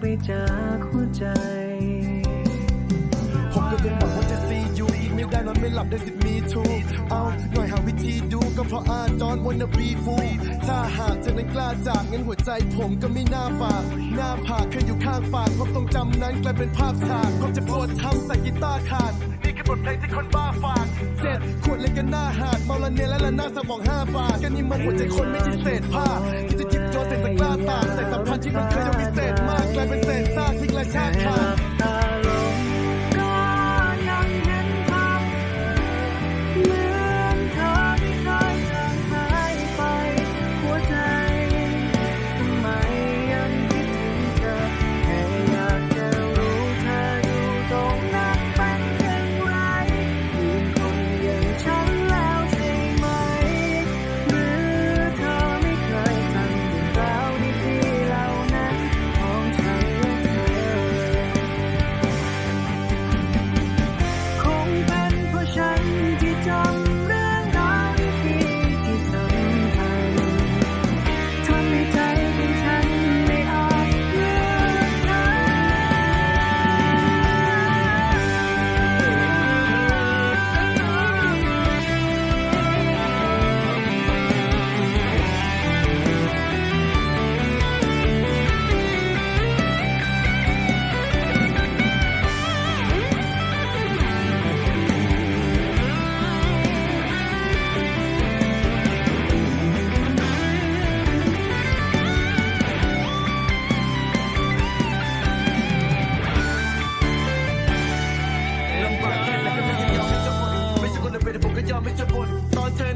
ไปจากหัวใจ ผมก็ยังหวังว่าจะ see you อีกไม่ได้นอนไม่หลับได้สิทธิ์มีทูเอาหน่อยหาวิธีดูก็เพราะอาจอนวันนบีฟูถ้าหากเธอนั้นกล้าจากงั้นหัวใจผมก็ไม่น่าฝากหน้าผากเคยอยู่ข้างปากความทรงจำนั้นกลายเป็นภาพฉากความเจ็บปวดทำใส่กีตาร์ขาดนี่คือบทเพลงที่คนบ้าฝากเจ็ดขวดเล็กกันหน้าหาดเมาละเนและละหน้าสมองห้าบาทกันนี่มันหัวใจคนไม่ใช่เศษผ้าที่จะหยิบโยนใส่ตะกร้าตากใส่สัมพันธ์ที่มันเคยจะพิเศษมาก กลายเป็นเศษซากทิ้งและชาติขาด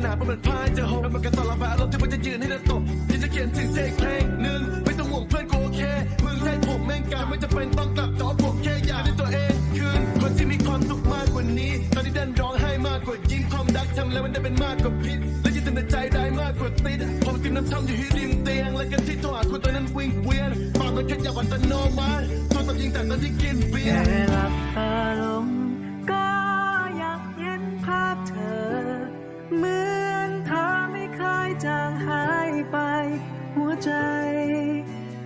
หนาเป็นเหมือนพายจอหงแล้วมันก็สารพัดอารมณ์ที่มันจะยืนให้เธอตกที่จะเขียนถึงเทเพลงหนึ่งไม่ต้องห่วงเพื่อนกูโอเคมึงให้ผมแม่งกาไม่จะเป็นต้องกลับแต่ว่าผมแค่อยากได้ตัวเองคืนคนที่มีความสุขมากกว่านี้ ตอนนี้ดันร้องไห้มากกว่ายิ้มความรักทำแล้วมันได้เป็นมากกว่าพิษและยึดในใจได้มากกว่าติดผมซิมน้ำช่ำอยู่ที่ริมเตียงและกันที่โทรหาคนตัวนั้นวิ่งเวียนปากมันแค่อยากวันตโนมัติโทรศัพท์ยิงแต่ตอนที่กินเบียร์หลับตาลง หายไปหัวใจ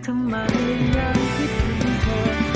ทำไมยังคิดถึงเธอ